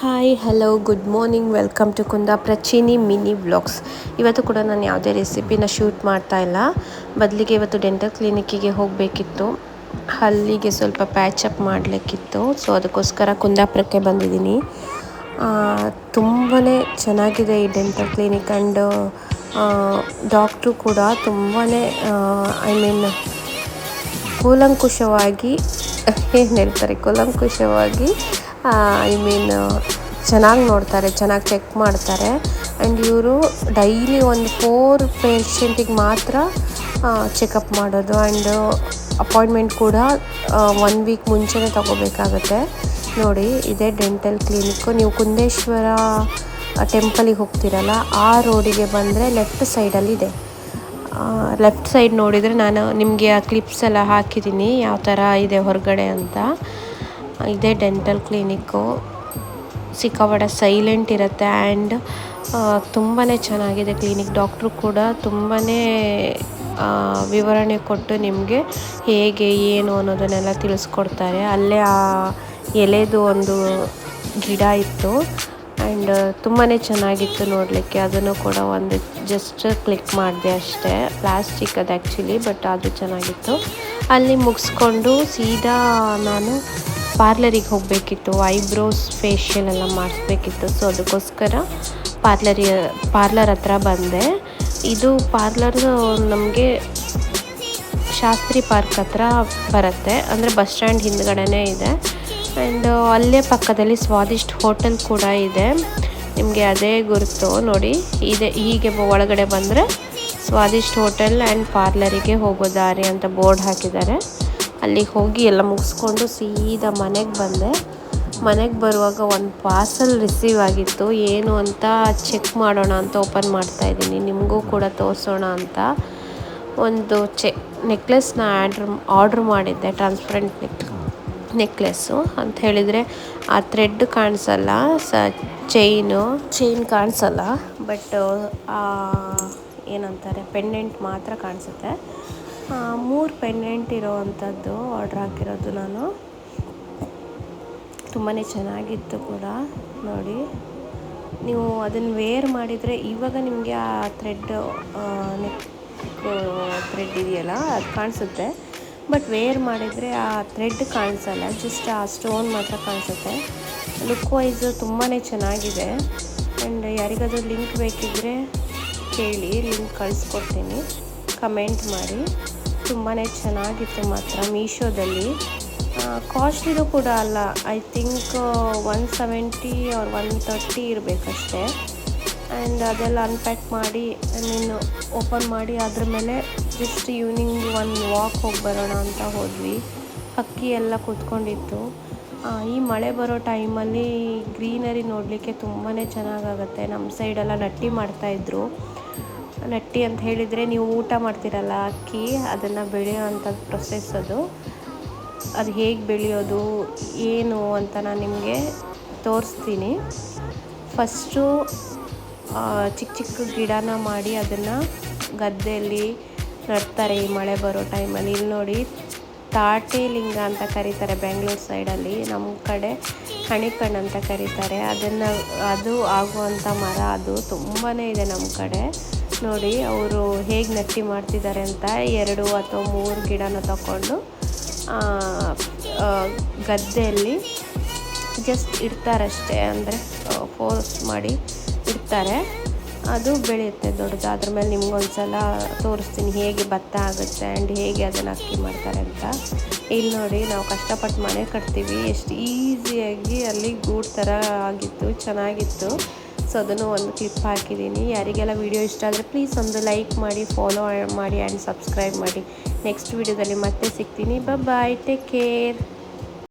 Hi hello good morning welcome to Kundapura Cheeni mini vlogs ಇವತ್ತು ಕೂಡ ನಾನು ಯಾವುದೇ ರೆಸಿಪಿನ ಶೂಟ್ ಮಾಡ್ತಾ ಇಲ್ಲ. ಬದಲಿಗೆ ಇವತ್ತು ಡೆಂಟಲ್ ಕ್ಲಿನಿಕ್ಕಿಗೆ ಹೋಗಬೇಕಿತ್ತು. ಅಲ್ಲಿಗೆ ಸ್ವಲ್ಪ ಪ್ಯಾಚಪ್ ಮಾಡಲಿಕ್ಕಿತ್ತು. ಸೊ ಅದಕ್ಕೋಸ್ಕರ ಕುಂದಾಪುರಕ್ಕೆ ಬಂದಿದ್ದೀನಿ. ತುಂಬಾ ಚೆನ್ನಾಗಿದೆ ಈ ಡೆಂಟಲ್ ಕ್ಲಿನಿಕ್ ಆ್ಯಂಡ್ ಡಾಕ್ಟ್ರು ಕೂಡ ತುಂಬಾ ಐ ಮೀನ್ ಕೂಲಂಕುಷವಾಗಿ, ಏನು ಹೇಳ್ತಾರೆ, ಕೂಲಂಕುಷವಾಗಿ ಐ ಮೀನ್ ಚೆನ್ನಾಗಿ ನೋಡ್ತಾರೆ, ಚೆನ್ನಾಗಿ ಚೆಕ್ ಮಾಡ್ತಾರೆ. ಆ್ಯಂಡ್ ಇವರು ಡೈಲಿ ಒಂದು ಫೋರ್ ಪೇಷಂಟಿಗೆ ಮಾತ್ರ ಚೆಕಪ್ ಮಾಡೋದು. ಆ್ಯಂಡ್ ಅಪಾಯಿಂಟ್ಮೆಂಟ್ ಕೂಡ ಒನ್ ವೀಕ್ ಮುಂಚೆನೇ ತಗೋಬೇಕಾಗತ್ತೆ. ನೋಡಿ, ಇದೇ ಡೆಂಟಲ್ ಕ್ಲಿನಿಕ್ಕು ನೀವು ಕುಂದೇಶ್ವರ ಟೆಂಪಲಿಗೆ ಹೋಗ್ತಿರಲ್ಲ, ಆ ರೋಡಿಗೆ ಬಂದರೆ ಲೆಫ್ಟ್ ಸೈಡಲ್ಲಿದೆ ಲೆಫ್ಟ್ ಸೈಡ್ ನೋಡಿದರೆ ನಾನು ನಿಮಗೆ ಆ ಕ್ಲಿಪ್ಸ್ ಎಲ್ಲ ಹಾಕಿದ್ದೀನಿ ಯಾವ ಥರ ಇದೆ ಹೊರಗಡೆ ಅಂತ. ಇದೇ ಡೆಂಟಲ್ ಕ್ಲಿನಿಕ್ಕು ಸಿಕ್ಕಾಪಟ್ಟೆ ಸೈಲೆಂಟ್ ಇರುತ್ತೆ ಆ್ಯಂಡ್ ತುಂಬಾ ಚೆನ್ನಾಗಿದೆ ಕ್ಲಿನಿಕ್ ಡಾಕ್ಟ್ರು ಕೂಡ ತುಂಬಾ ವಿವರಣೆ ಕೊಟ್ಟು ನಿಮಗೆ ಹೇಗೆ, ಏನು ಅನ್ನೋದನ್ನೆಲ್ಲ ತಿಳಿಸ್ಕೊಡ್ತಾರೆ. ಅಲ್ಲೇ ಆ ಎಲೆದು ಒಂದು ಗಿಡ ಇತ್ತು ಆ್ಯಂಡ್ ತುಂಬಾ ಚೆನ್ನಾಗಿತ್ತು ನೋಡಲಿಕ್ಕೆ. ಅದನ್ನು ಕೂಡ ಒಂದು ಜಸ್ಟ್ ಕ್ಲಿಕ್ ಮಾಡಿದೆ ಅಷ್ಟೇ. ಪ್ಲಾಸ್ಟಿಕ್ ಅದು ಆ್ಯಕ್ಚುಲಿ ಬಟ್ ಅದು ಚೆನ್ನಾಗಿತ್ತು. ಅಲ್ಲಿ ಮುಗಿಸ್ಕೊಂಡು ಸೀದಾ ನಾನು ಪಾರ್ಲರಿಗೆ ಹೋಗಬೇಕಿತ್ತು, ಐಬ್ರೋಸ್ ಫೇಶಿಯಲ್ ಎಲ್ಲ ಮಾಡಿಸ್ಬೇಕಿತ್ತು. ಸೊ ಅದಕ್ಕೋಸ್ಕರ ಪಾರ್ಲರಿ, ಪಾರ್ಲರ್ ಹತ್ರ ಬಂದೆ. ಇದು ಪಾರ್ಲರ್ ನಮಗೆ ಶಾಸ್ತ್ರಿ ಪಾರ್ಕ್ ಹತ್ರ ಬರುತ್ತೆ. ಅಂದರೆ ಬಸ್ ಸ್ಟ್ಯಾಂಡ್ ಹಿಂದ್ಗಡೆನೇ ಇದೆ. ಆ್ಯಂಡ್ ಅಲ್ಲೇ ಪಕ್ಕದಲ್ಲಿ ಸ್ವಾದಿಷ್ಟ್ ಹೋಟೆಲ್ ಕೂಡ ಇದೆ. ನಿಮಗೆ ಅದೇ ಗುರುತು. ನೋಡಿ, ಇದೆ, ಹೀಗೆ ಒಳಗಡೆ ಬಂದರೆ ಸ್ವಾದಿಷ್ಟ್ ಹೋಟೆಲ್ ಆ್ಯಂಡ್ ಪಾರ್ಲರಿಗೆ ಹೋಗೋ ದಾರಿ ಅಂತ ಬೋರ್ಡ್ ಹಾಕಿದ್ದಾರೆ. ಅಲ್ಲಿಗೆ ಹೋಗಿ ಎಲ್ಲ ಮುಗಿಸ್ಕೊಂಡು ಸೀದಾ ಮನೆಗೆ ಬಂದೆ. ಮನೆಗೆ ಬರುವಾಗ ಒಂದು ಪಾರ್ಸಲ್ ರಿಸೀವ್ ಆಗಿತ್ತು. ಏನು ಅಂತ ಚೆಕ್ ಮಾಡೋಣ ಅಂತ ಓಪನ್ ಮಾಡ್ತಾ ಇದ್ದೀನಿ. ನಿಮಗೂ ಕೂಡ ತೋರಿಸೋಣ ಅಂತ ಒಂದು ಚೆ, ನೆಕ್ಲೆಸ್ನ ಆರ್ಡ್ರ್ ಆರ್ಡ್ರ್ ಮಾಡಿದ್ದೆ, ಟ್ರಾನ್ಸ್ಪರೆಂಟ್ ನೆಕ್, ನೆಕ್ಲೆಸ್ಸು ಅಂತ ಹೇಳಿದರೆ ಆ ಥ್ರೆಡ್ ಕಾಣಿಸಲ್ಲ, ಸ, ಚೈನು. ಚೈನ್ ಕಾಣಿಸಲ್ಲ, ಬಟ್ ಏನಂತಾರೆ, ಪೆಂಡೆಂಟ್ ಮಾತ್ರ ಕಾಣಿಸುತ್ತೆ. ಮೂರು ಪೆಂಡೆಂಟ್ ಇರೋವಂಥದ್ದು ಆರ್ಡ್ರ್ ಹಾಕಿರೋದು ನಾನು. ತುಂಬಾ ಚೆನ್ನಾಗಿತ್ತು ಕೂಡ, ನೋಡಿ. ನೀವು ಅದನ್ನು ವೇರ್ ಮಾಡಿದರೆ ಇವಾಗ ನಿಮಗೆ ಆ ಥ್ರೆಡ್ ನೆಕ್ ಥ್ರೆಡ್ ಇದೆಯಲ್ಲ, ಅದು ಕಾಣಿಸುತ್ತೆ. ಬಟ್ ವೇರ್ ಮಾಡಿದರೆ ಆ ಥ್ರೆಡ್ ಕಾಣಿಸಲ್ಲ ಜಸ್ಟ್ ಆ ಸ್ಟೋನ್ ಮಾತ್ರ ಕಾಣಿಸುತ್ತೆ. ಲುಕ್ ವೈಸ್ ತುಂಬಾ ಚೆನ್ನಾಗಿದೆ. ಆ್ಯಂಡ್ ಯಾರಿಗಾದ್ರೂ ಲಿಂಕ್ ಬೇಕಿದ್ದರೆ ಕೇಳಿ ಲಿಂಕ್ ಕಳಿಸ್ಕೊಡ್ತೀನಿ. ಕಮೆಂಟ್ ಮಾಡಿ. ತುಂಬಾ ಚೆನ್ನಾಗಿತ್ತು ಮಾತ್ರ ಮೀಶೋದಲ್ಲಿ. ಕಾಸ್ಟ್ಲಿದು ಕೂಡ ಅಲ್ಲ I think one seventy or one thirty ಇರಬೇಕಷ್ಟೇ. And ಅದೆಲ್ಲ ಅನ್ಪ್ಯಾಕ್ ಮಾಡಿ ನೀನು ಓಪನ್ ಮಾಡಿ, ಅದ್ರ ಮೇಲೆ ಜಸ್ಟ್ ಈವ್ನಿಂಗ್ ಒಂದು ವಾಕ್ ಹೋಗಿ ಬರೋಣ ಅಂತ ಹೋದ್ವಿ. ಹಕ್ಕಿ ಎಲ್ಲ ಕೂತ್ಕೊಂಡಿತ್ತು. ಈ ಮಳೆ ಬರೋ ಟೈಮಲ್ಲಿ ಗ್ರೀನರಿ ನೋಡಲಿಕ್ಕೆ ತುಂಬಾ ಚೆನ್ನಾಗಾಗತ್ತೆ. ನಮ್ಮ ಸೈಡೆಲ್ಲ ನಟ್ಟಿ ಮಾಡ್ತಾಯಿದ್ರು ನಟ್ಟಿ ಅಂತ ಹೇಳಿದರೆ ನೀವು ಊಟ ಮಾಡ್ತೀರಲ್ಲ ಅಕ್ಕಿ, ಅದನ್ನು ಬೆಳೆಯೋವಂಥ ಪ್ರೊಸೆಸ್ ಅದು. ಅದು ಹೇಗೆ ಬೆಳೆಯೋದು, ಏನು ಅಂತ ನಾನು ನಿಮಗೆ ತೋರಿಸ್ತೀನಿ. ಫಸ್ಟು ಚಿಕ್ಕ ಚಿಕ್ಕ ಗಿಡನ ಮಾಡಿ ಅದನ್ನು ಗದ್ದೆಯಲ್ಲಿ ನಡ್ತಾರೆ ಈ ಮಳೆ ಬರೋ ಟೈಮಲ್ಲಿ ಇಲ್ಲಿ ನೋಡಿ ತಾಟೆ ಲಿಂಗ ಅಂತ ಕರೀತಾರೆ ಬೆಂಗಳೂರು ಸೈಡಲ್ಲಿ ನಮ್ಮ ಕಡೆ ಹಣಿಕಣ್ಣು ಅಂತ ಕರೀತಾರೆ. ಅದನ್ನು, ಅದು ಆಗುವಂಥ ಮರ ಅದು ತುಂಬಾ ಇದೆ ನಮ್ಮ ಕಡೆ. ನೋಡಿ ಅವರು ಹೇಗೆ ನಟ್ಟಿ ಮಾಡ್ತಿದ್ದಾರೆ ಅಂತ ಎರಡು ಅಥವಾ ಮೂರು ಗಿಡನ ತಗೊಂಡು ಗದ್ದೆಯಲ್ಲಿ ಜಸ್ಟ್ ಇಡ್ತಾರಷ್ಟೇ ಅಂದರೆ ಫೋರ್ಸ್ ಮಾಡಿ ಇಡ್ತಾರೆ. ಅದು ಬೆಳೆಯುತ್ತೆ ದೊಡ್ಡದು. ಅದ್ರ ಮೇಲೆ ನಿಮ್ಗೊಂದು ಸಲ ತೋರಿಸ್ತೀನಿ ಹೇಗೆ ಭತ್ತ ಆಗುತ್ತೆ ಆ್ಯಂಡ್ ಹೇಗೆ ಅದನ್ನು ಅಕ್ಕಿ ಮಾಡ್ತಾರೆ ಅಂತ. ಇಲ್ಲಿ ನೋಡಿ ನಾವು ಕಷ್ಟಪಟ್ಟು ಮನೆ ಕಟ್ತೀವಿ. ಎಷ್ಟು ಈಸಿಯಾಗಿ ಅಲ್ಲಿ ಗೂಡು ಥರ ಆಗಿತ್ತು, ಚೆನ್ನಾಗಿತ್ತು. ಸೊ ಅದನ್ನು ಒಂದು ಕ್ಲಿಪ್ ಹಾಕಿದ್ದೀನಿ. ಯಾರಿಗೆಲ್ಲ ವೀಡಿಯೋ ಇಷ್ಟ ಆದರೆ ಪ್ಲೀಸ್ ಒಂದು ಲೈಕ್ ಮಾಡಿ ಫಾಲೋ ಮಾಡಿ ಆ್ಯಂಡ್ ಸಬ್ಸ್ಕ್ರೈಬ್ ಮಾಡಿ. ನೆಕ್ಸ್ಟ್ ವಿಡಿಯೋದಲ್ಲಿ ಮತ್ತೆ ಸಿಗ್ತೀನಿ. Bye take care